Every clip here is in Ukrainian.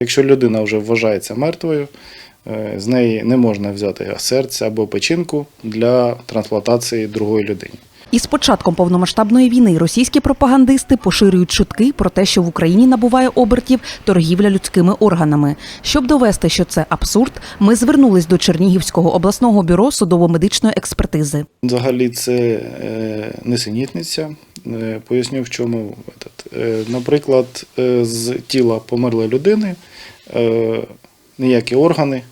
Якщо людина вже вважається мертвою, е, з неї не можна взяти серце або печінку для трансплантації другої людині. Із початком повномасштабної війни російські пропагандисти поширюють чутки про те, що в Україні набуває обертів торгівля людськими органами. Щоб довести, що це абсурд, ми звернулись до Чернігівського обласного бюро судово-медичної експертизи. Взагалі це е, несенітниця. Е, Поясню, в чому. Е, Наприклад, е, з тіла померлої людини ніякі органи,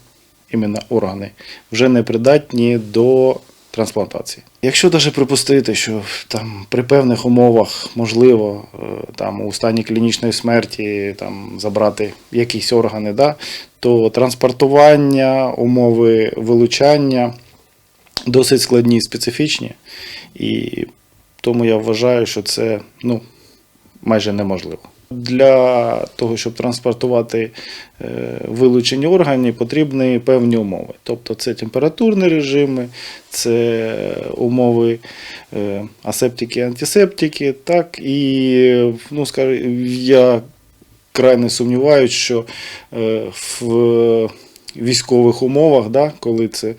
іменно органи, вже не придатні до трансплантації. Якщо навіть припустити, що там при певних умовах можливо там у стані клінічної смерті там забрати якісь органи, да, то транспортування, умови вилучання досить складні і специфічні, і тому я вважаю, що це ну, майже неможливо. Для того, щоб транспортувати е, вилучені органи, потрібні певні умови. Тобто це температурні режими, це умови е, асептики, антисептики, так і ну, скажу, я крайне сумніваюся, що е, в військових умовах, да, коли це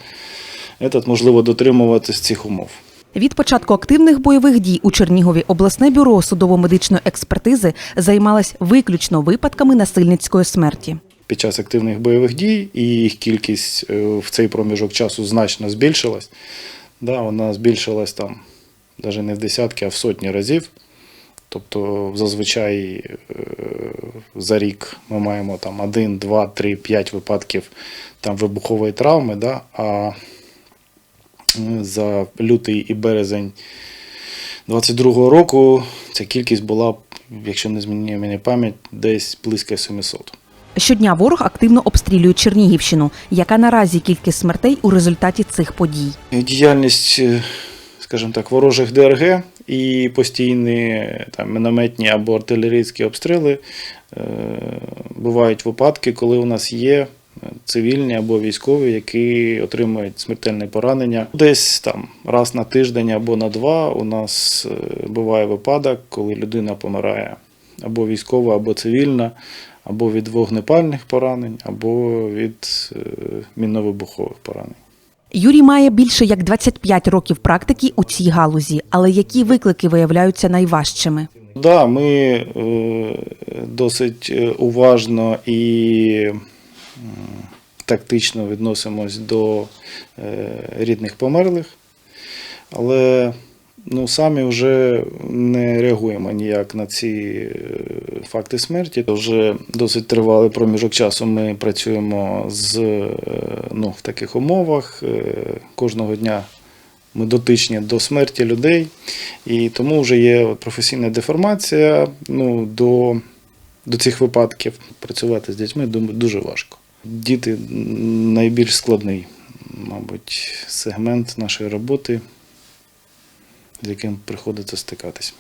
можливо дотримуватись цих умов. Від початку активних бойових дій у Чернігові обласне бюро судово-медичної експертизи займалось виключно випадками насильницької смерті. Під час активних бойових дій і їх кількість е, в цей проміжок часу значно збільшилась. Да, вона збільшилась там навіть не в десятки, а в сотні разів. Тобто зазвичай е, за рік ми маємо там 1, 2, 3, 5 випадків там, вибухової травми, да, а за лютий і березень 22-го року ця кількість була, якщо не змінює мені пам'ять, десь близько 700. Щодня ворог активно обстрілює Чернігівщину. Яка наразі кількість смертей у результаті цих подій? Діяльність, е, скажімо так, ворожих ДРГ і постійні там, мінометні або артилерійські обстріли. Е, Бувають випадки, коли у нас є цивільні або військові, які отримують смертельне поранення. Десь там раз на тиждень або на два у нас е, буває випадок, коли людина помирає або військова, або цивільна, або від вогнепальних поранень, або від е, мінно-вибухових поранень. Юрій має більше як 25 років практики у цій галузі, але які виклики виявляються найважчими? Да, ми е, досить уважно і тактично відносимось до е, рідних померлих, але ну, самі вже не реагуємо ніяк на ці е, факти смерті. Вже досить тривалий проміжок часу ми працюємо з, е, ну, в таких умовах. Кожного дня ми дотичні до смерті людей, і тому вже є професійна деформація ну, до, до цих випадків. Працювати з дітьми дуже важко. Діти найбільш складний, мабуть, сегмент нашої роботи, з яким приходиться стикатись.